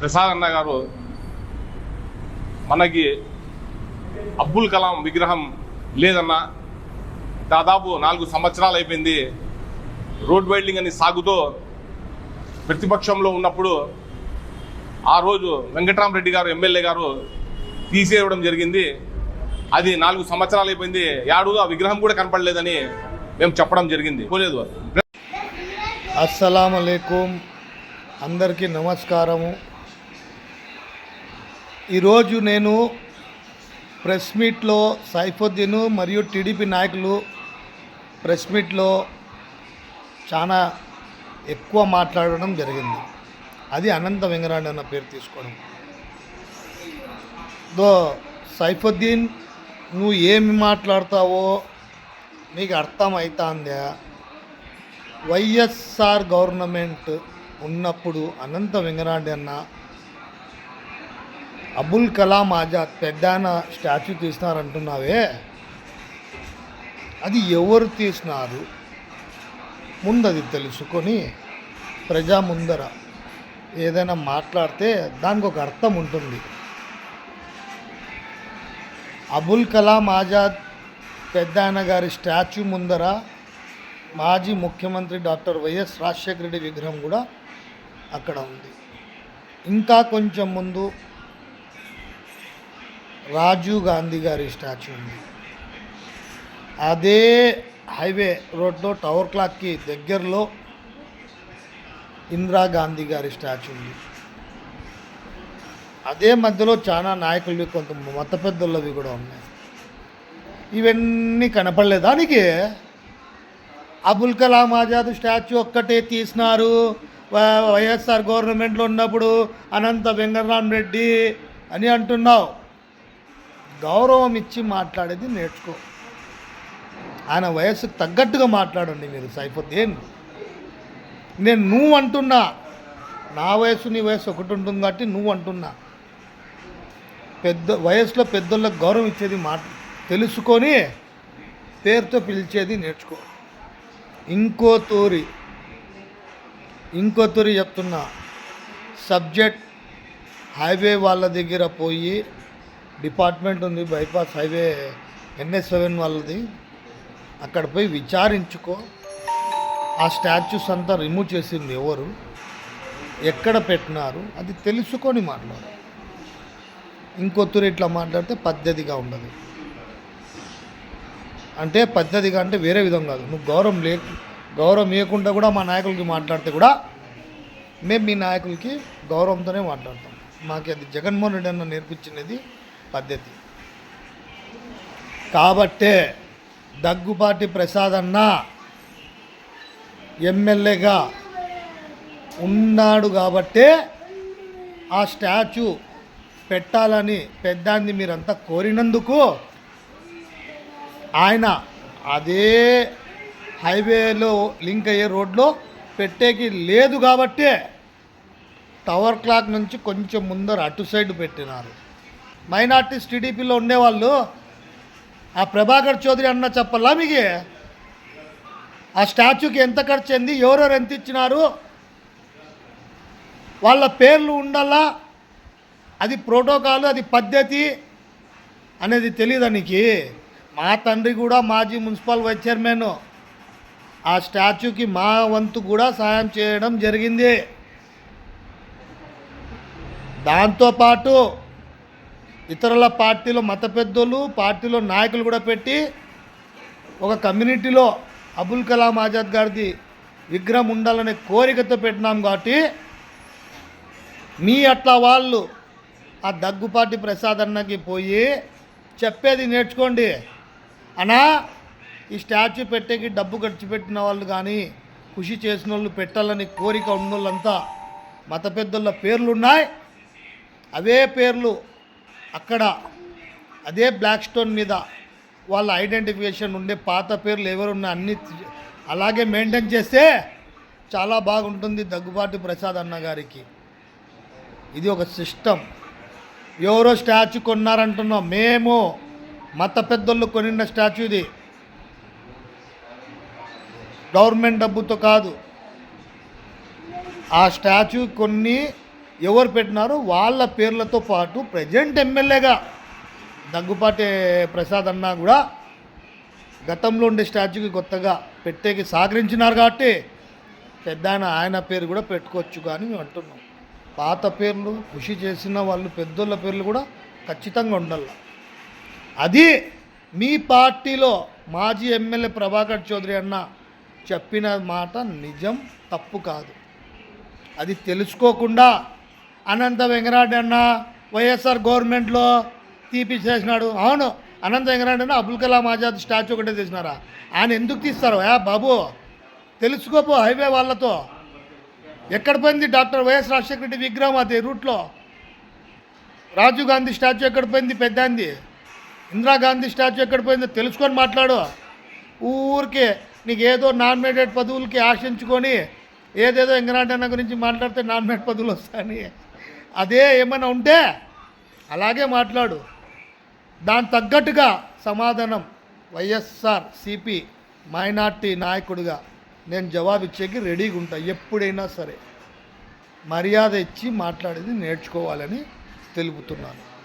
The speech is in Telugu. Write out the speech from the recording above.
ప్రసాద్ అన్న గారు మనకి అబ్దుల్ కలాం విగ్రహం లేదన్న దాదాపు నాలుగు సంవత్సరాలు అయిపోయింది రోడ్ వైల్డింగ్ అని సాగుతూ ప్రతిపక్షంలో ఉన్నప్పుడు ఆ రోజు వెంకటరామరెడ్డి గారు ఎమ్మెల్యే గారు తీసేయడం జరిగింది. అది నాలుగు సంవత్సరాలు అయిపోయింది. యాడు ఆ విగ్రహం కూడా కనపడలేదని మేము చెప్పడం జరిగింది. పోలేదు. అస్సలం అందరికీ నమస్కారము. ఈరోజు నేను ప్రెస్ మీట్లో సైఫుద్దీన్ మరియు టీడీపీ నాయకులు ప్రెస్ మీట్లో చాలా ఎక్కువ మాట్లాడడం జరిగింది. అది అనంత వెంగరాండి అన్న పేరు తీసుకోవడం. దో సైఫుద్దీన్ నువ్వు ఏమి మాట్లాడతావో నీకు అర్థం వైఎస్ఆర్ గవర్నమెంట్ ఉన్నప్పుడు అనంత వెంగరాడి అన్న అబుల్ కలాం ఆజాద్ పెద్దాన స్టాచ్యూ తీసినారంటున్నావే. అది ఎవరు తీసినారు? ముందు అది తెలుసుకొని ప్రజా ముందర ఏదైనా మాట్లాడితే దానికి ఒక అర్థం ఉంటుంది. అబుల్ కలాం ఆజాద్ పెద్దాయన గారి స్టాచ్యూ ముందర మాజీ ముఖ్యమంత్రి డాక్టర్ వైఎస్ రాజశేఖర రెడ్డి విగ్రహం కూడా అక్కడ ఉంది. ఇంకా కొంచెం ముందు రాజీవ్ గాంధీ గారి స్టాచ్యూ ఉంది. అదే హైవే రోడ్లో టవర్ క్లాక్కి దగ్గరలో ఇందిరాగాంధీ గారి స్టాచ్యూ ఉంది. అదే మధ్యలో చాలా నాయకులవి కొంత మత పెద్దలవి కూడా ఉన్నాయి. ఇవన్నీ కనపడలేదు దానికి అబుల్ కలాం ఆజాద్ స్టాచ్యూ ఒక్కటే తీసినారు. వై- వైఎస్ఆర్ గవర్నమెంట్లో ఉన్నప్పుడు అనంత వెంకటరామ్ రెడ్డి అని అంటున్నావు. గౌరవం ఇచ్చి మాట్లాడేది నేర్చుకో. ఆయన వయస్సుకు తగ్గట్టుగా మాట్లాడండి మీరు సైఫుద్దీన్ నేను నువ్వు అంటున్నా. నా వయసు నీ వయసు ఒకటి ఉంటుంది కాబట్టి నువ్వు అంటున్నా. పెద్ద వయసులో పెద్దోళ్ళకి గౌరవం ఇచ్చేది మాట తెలుసుకొని పేరుతో పిలిచేది నేర్చుకో. ఇంకో తూరి ఇంకో తూరి చెప్తున్నా. సబ్జెక్ట్ హైవే వాళ్ళ దగ్గర పోయి డిపార్ట్మెంట్ ఉంది బైపాస్ హైవే ఎన్ఎస్ సెవెన్ వాళ్ళది. అక్కడ పోయి విచారించుకో. ఆ స్టాచ్యూస్ అంతా రిమూవ్ చేసింది ఎవరు? ఎక్కడ పెట్టినారు? అది తెలుసుకొని మాట్లాడు. ఇంకొత్తురు ఇట్లా మాట్లాడితే పద్ధతిగా ఉండదు. అంటే పద్ధతిగా అంటే వేరే విధం కాదు. నువ్వు గౌరవం లే గౌరవం ఇవ్వకుండా కూడా మా నాయకులకి మాట్లాడితే కూడా మేము మీ నాయకులకి గౌరవంతోనే మాట్లాడతాం. మాకు అది జగన్మోహన్ రెడ్డి అన్న నేర్పించినది పద్ధతి. కాబట్టే దగ్గుపాటి ప్రసాద్ అన్న ఎమ్మెల్యేగా ఉన్నాడు కాబట్టే ఆ స్టాచ్యూ పెట్టాలని పెద్దాన్ని మీరంతా కోరినందుకు ఆయన అదే హైవేలో లింక్ అయ్యే రోడ్లో పెట్టేకి లేదు కాబట్టే టవర్ క్లాక్ నుంచి కొంచెం ముందర అటు సైడ్ పెట్టినారు. మైనార్టీస్ టీడీపీలో ఉండేవాళ్ళు ఆ ప్రభాకర్ చౌదరి అన్న చెప్పాలా మీకు? ఆ స్టాచ్యూకి ఎంత ఖర్చు అయింది ఎవరెవరు ఎంత ఇచ్చినారు వాళ్ళ పేర్లు ఉండాలా అది ప్రోటోకాల్ అది పద్ధతి అనేది తెలియదానికి మా తండ్రి కూడా మాజీ మున్సిపల్ వైస్ చైర్మన్. ఆ స్టాచ్యూకి మా వంతు కూడా సాయం చేయడం జరిగింది. దాంతోపాటు ఇతరుల పార్టీలో మత పెద్దలు పార్టీలో నాయకులు కూడా పెట్టి ఒక కమ్యూనిటీలో అబుల్ కలాం ఆజాద్ గారిది విగ్రహం ఉండాలనే కోరికతో పెట్టినాం కాబట్టి మీ అట్లా వాళ్ళు ఆ దగ్గుపాటి ప్రసాద్ అన్నకి పోయి చెప్పేది నేర్చుకోండి. అనా ఈ స్టాచ్యూ పెట్టేకి డబ్బు ఖర్చు పెట్టిన వాళ్ళు కానీ కృషి చేసిన వాళ్ళు పెట్టాలని కోరిక ఉన్న వాళ్ళంతా మత పెద్దల పేర్లు ఉన్నాయి అవే పేర్లు అక్కడ అదే బ్లాక్ స్టోన్ మీద వాళ్ళ ఐడెంటిఫికేషన్ ఉండే పాత పేర్లు ఎవరున్నా అన్ని అలాగే మెయింటైన్ చేస్తే చాలా బాగుంటుంది దగ్గుబాటి ప్రసాద్ అన్న గారికి. ఇది ఒక సిస్టమ్ ఎవరో స్టాచ్యూ కొన్నారంటున్నాం. మేము మత పెద్దోళ్ళు కొనిన స్టాచ్యూ ఇది. గవర్నమెంట్ డబ్బుతో కాదు. ఆ స్టాచ్యూ కొన్ని ఎవరు పెట్టినారో వాళ్ళ పేర్లతో పాటు ప్రజెంట్ ఎమ్మెల్యేగా దగ్గుపాటి ప్రసాద్ అన్న కూడా గతంలో ఉండే స్టాచ్యూకి కొత్తగా పెట్టేకి సహకరించినారు కాబట్టి పెద్ద ఆయన ఆయన పేరు కూడా పెట్టుకోవచ్చు కానీ మేము అంటున్నాం. పాత పేర్లు కృషి చేసిన వాళ్ళు పెద్దోళ్ళ పేర్లు కూడా ఖచ్చితంగా ఉండాలి. అది మీ పార్టీలో మాజీ ఎమ్మెల్యే ప్రభాకర్ చౌదరి అన్న చెప్పిన మాట నిజం తప్పు కాదు. అది తెలుసుకోకుండా అనంత వెంకరాడి అన్న వైఎస్ఆర్ గవర్నమెంట్లో తీపిచ్చేసినాడు. అవును అనంత వెంకరాడి అన్న అబుల్ కలాం ఆజాద్ స్టాచ్యూ ఒకటే తీసినారా? ఆయన ఎందుకు తీస్తారు? యా బాబు తెలుసుకోపో హైవే వాళ్ళతో. ఎక్కడ పోయింది డాక్టర్ వైఎస్ రాజశేఖర రెడ్డి విగ్రహం అది రూట్లో? రాజీవ్ గాంధీ స్టాచ్యూ ఎక్కడ పోయింది? పెద్దాంది. ఇందిరాగాంధీ స్టాచ్యూ ఎక్కడ పోయిందో తెలుసుకొని మాట్లాడు. ఊరికే నీకు ఏదో నామినేటెడ్ పదవులకి ఆశించుకొని ఏదేదో వెంకనాటన్న గురించి మాట్లాడితే నామినేట్ పదవులు వస్తాయని. అదే ఏమైనా ఉంటే అలాగే మాట్లాడు. దాని తగ్గట్టుగా సమాధానం వైఎస్ఆర్ సిపి మైనార్టీ నాయకుడిగా నేను జవాబు ఇచ్చేకి రెడీగా ఉంటా ఎప్పుడైనా సరే. మర్యాద ఇచ్చి మాట్లాడేది నేర్చుకోవాలని తెలుపుతున్నాను.